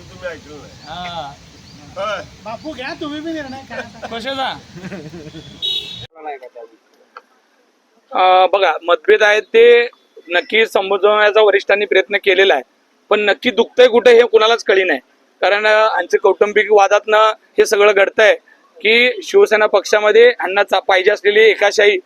पण तुम्ही ऐकलं नाही. हा. होय. बापू घ्या तुम्ही बी निर्णय करा. कशाचा अं, बघा मतभेद आहेत ते नक्की संबोधण्याचा वरिष्ठांनी प्रयत्न केलेला आहे. पण नक्की दुखतंय कुठे हे कुणालाच कळी नाही. कारण अं, आमचे कौटुंबिक वादातनं हे सगळं घडतंय की शिवसेना पक्षामध्ये यांना चा- पाहिजे असलेली एकाशाही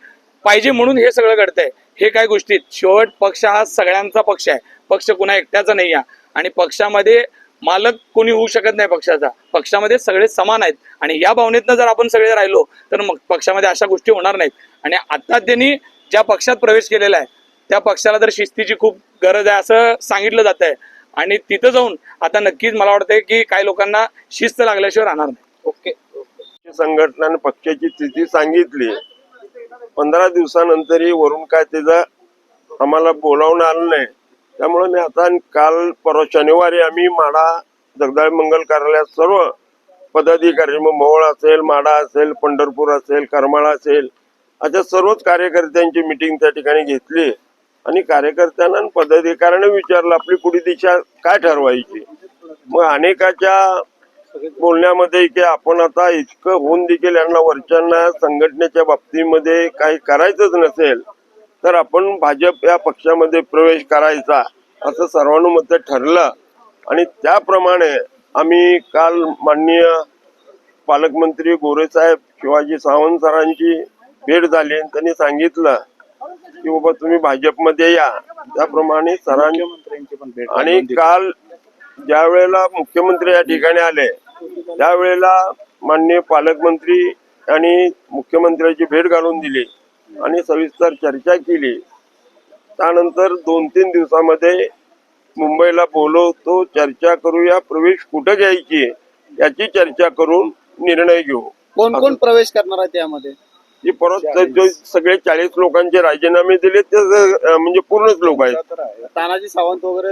पाहिजे म्हणून हे सगळं घडतंय. हे काय गोष्टीत? शेवट पक्ष हा सगळ्यांचा पक्ष आहे. पक्ष कुणा एकट्याचा नाही आहे आणि पक्षामध्ये मालक कोणी होऊ शकत नाही पक्षाचा. पक्षामध्ये सगळे समान आहेत. आणि या भावनेतनं जर आपण सगळे राहिलो तर मग पक्षामध्ये अशा गोष्टी होणार नाहीत. आणि आता त्यांनी ज्या पक्षात प्रवेश केलेला आहे त्या पक्षाला तर शिस्तीची खूप गरज आहे असं सांगितलं जात आहे आणि तिथं जाऊन आता नक्कीच मला वाटतंय की काही लोकांना शिस्त लागल्याशिवाय राहणार नाही. ओके. संघटनाने पक्षाची स्थिती सांगितली. पंधरा दिवसानंतरही वरून काय त्याचं आम्हाला बोलावून आलं नाही. त्यामुळे मी आता काल परवा शनिवारी आम्ही माडा जगदाळ मंगल कार्यालयात सर्व पदाधिकारी मग मोहोळ असेल माडा असेल पंढरपूर असेल करमाळा असेल अशा सर्वच कार्यकर्त्यांची मिटिंग त्या ठिकाणी घेतली. आणि कार्यकर्त्यांना आणि पदाधिकाऱ्यांना विचारलं आपली पुढील दिशा काय ठरवायची? मग अनेकाच्या बोलण्यामध्ये की आपण आता इतकं होऊन देखील यांना वरच्यांना संघटनेच्या बाबतीमध्ये काही करायचंच नसेल तर आपण भाजप या पक्षामध्ये प्रवेश करायचा असं सर्वानुमत ठरलं आणि त्याप्रमाणे आम्ही काल माननीय पालकमंत्री गोरेसाहेब शिवाजी सावंत सरांची भेट झाली आणि त्यांनी सांगितलं की बाबा तुम्ही भाजपमध्ये या. त्याप्रमाणे सरांनी आणि काल ज्या वेळेला मुख्यमंत्री या ठिकाणी आले त्यावेळेला माननीय पालकमंत्री आणि मुख्यमंत्र्याची भेट घालून दिली. आणि सविस्तर चर्चा केली. त्यानंतर दोन तीन दिवसामध्ये मुंबईला बोलवतो चर्चा करूया प्रवेश कुठं घ्यायची याची चर्चा करून निर्णय घेऊ. कोण कोण प्रवेश करणार आहे त्यामध्ये? जे परत जे सगळे चाळीस लोकांचे राजीनामे दिले ते म्हणजे पूर्णच लोक आहेत. तानाजी सावंत वगैरे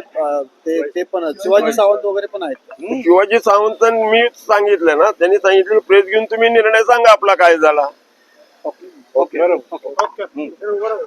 ते ते पण. शिवाजी सावंत. वगैरे पण आहेत. शिवाजी सावंत मी सांगितलं ना त्यांनी सांगितलं प्रेस घेऊन तुम्ही निर्णय सांगा आपला काय झाला. ओके.